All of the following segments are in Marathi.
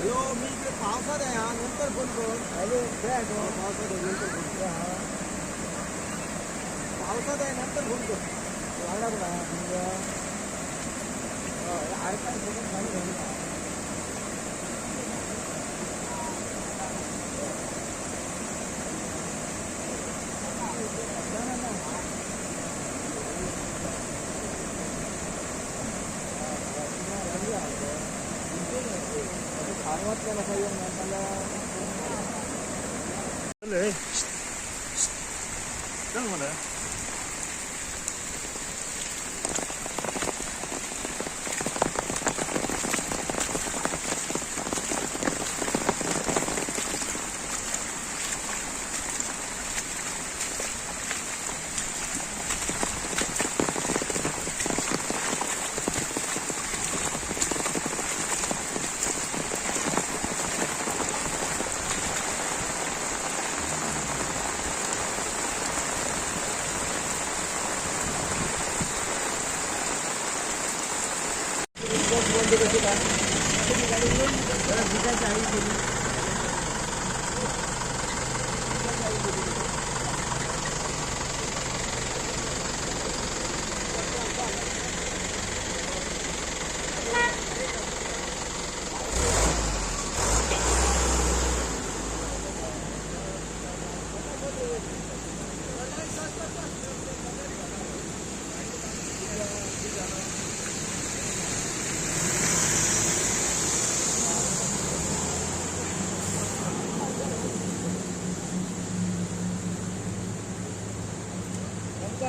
हॅलो मी इकडे पावसात आहे हा नंतर फोन कर हॅलो पावसात आहे नंतर फोन कर हा पावसात आहे नंतर फोन कर लागला बघा म्हणजे ऐकाय phone Salamat ka na kayo. Pala. Dali eh. 나이들 을.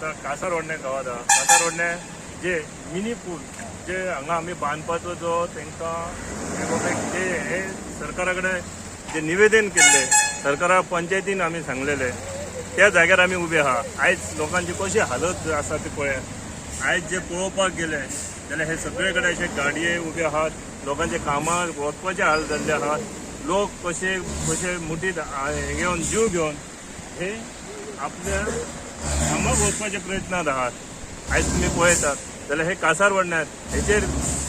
आता कासारवडणे रोडने गावात आहा. जे मिनी पूल जे हांगा आमी बांदपाचो जो तांकां जे हे सरकारा कडेन जे निवेदन केल्ले सरकारा पंचायतीन आमी सांगलेले त्या जाग्यार आमी उबे आहा आयज लोकांची कशी हालत आसा ती पळयात आयज जे पळोवपाक गेले जाल्यार हे सगळे कडेन अशे गाडये उबे आहात. लोकांचे कामां वचपाचे हाल जाल्ले आहात. लोक कशे कशे मुठीत घेवन जीव घेवन हे आपल्या कामाक वचपाचे प्रयत्नात आहात. आयज तुमी पळयतात जाल्यार हे कासार वाडण्यात हेचेर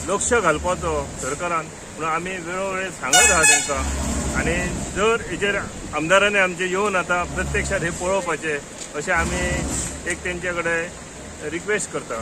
लक्ष घालपाचो सरकारान. म्हणून आमी वेळोवेळी सांगत आहात तांकां आनी जर हेचेर आमदारांनी आमचे येवन आतां प्रत्यक्षात हे पळोवपाचे अशें आमी एक तेंचे कडेन रिक्वेस्ट करता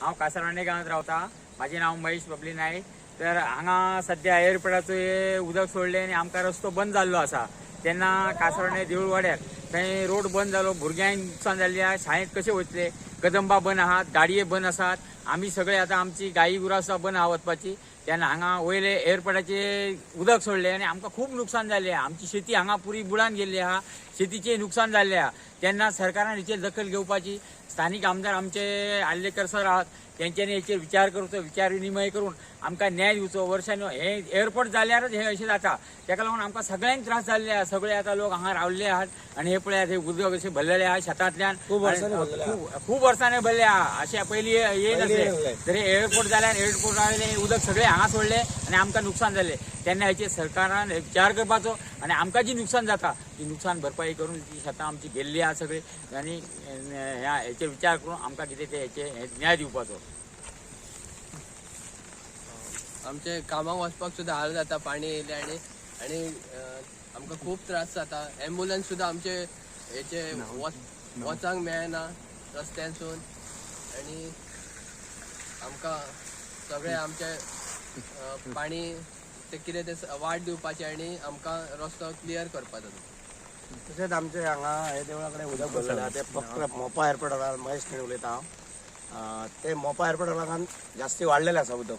हांव कासारवांडे गांवांत रावता म्हाजें नांव महेश बबली नायक तर हांगा सद्या एअरपोर्टाचो उदक सोडलें आनी आमकां रस्तो बंद जाल्लो आसा तेन्ना कासारवांडे देवूळ वाड्यार थंय रोड बंद जालो भुरग्यांक नुकसाण जाल्लें आहा. शाळेंत कशे वयतले कदंबा बंद आहात. गाडये बंद आसात आमी सगळे आतां आमची गायी गुरां बंद आहा वचपाची तेन्ना हांगा वयले एअरपोर्टाचे उदक सोडलें आनी आमकां खूब नुकसाण जाल्लें आहा आमची शेती हांगा पुरी बुडान गेल्ली आहा शेतीचें नुकसाण जाल्लें आहा तेन्ना सरकारान हेचेर दखल घेवपाची. स्थानीक आमदार आमचे आल्लेकर सर आहात. तेंच्यांनी हेचेर विचार करचो विचार विनिमय करून आमकां न्याय दिवचो. वर्सांनी हे एअरपोर्ट जाल्यारच हे अशें जाता. तेका लागून आमकां सगळ्यांक त्रास जाल्ले आहा सगळे आतां लोक हांगा रावल्ले आहात. आनी हे पळयात हे उदक अशें भरलेले आहा शेतांतल्यान खूब वर्सांनी. खूब- वर्सांनी भरले आहा अशें पयलीं ये तरी एअरपोर्ट जाल्यार एअरपोर्ट आयले उदक सगळे हांगा सोडले आनी आमकां नुकसान जालें तेन्ना हेचे सरकारान विचार करपाचो आनी आमकां जी नुकसान जाता ती नुकसान भरपाई करून ती शेतां आमची गेल्ली आहा सगळी. आनी हेचे विचार करून आमकां कितें ते हेचे हे न्याय दिवपाचो. आमचे कामाक वचपाक सुद्दां हाल जाता पाणी येयले आनी आनी आमकां खूब त्रास जाता. एम्बुलन्स सुद्दां आमचे हेचे वच- वचांक मेळना रस्त्यानसून आनी आमकां सगळे आमचे पाणी ते कितें ते वाट दिवपाचे आनी आमकां रस्तो क्लियर करपाचो तशेंच आमचे हांगा हे देवळा कडेन उदक भरलेलें आहा ते फक्त मोपा एअरपोर्टार महेश खेळ उलयता हांव. ते मोपा एअरपोर्टा लागून जास्ती वाडलेलें आसा उदक.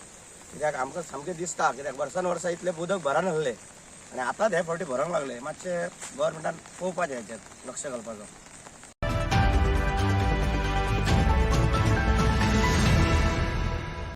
कित्याक आमकां सामकें दिसता कित्याक वर्सान वर्सा इतलें उदक भरान आसलें. आनी आतांच हे फावटी भरोंक लागले. मातशें गोवोरमेंटान पळोवपाचें हेचेर लक्ष घालपाचो.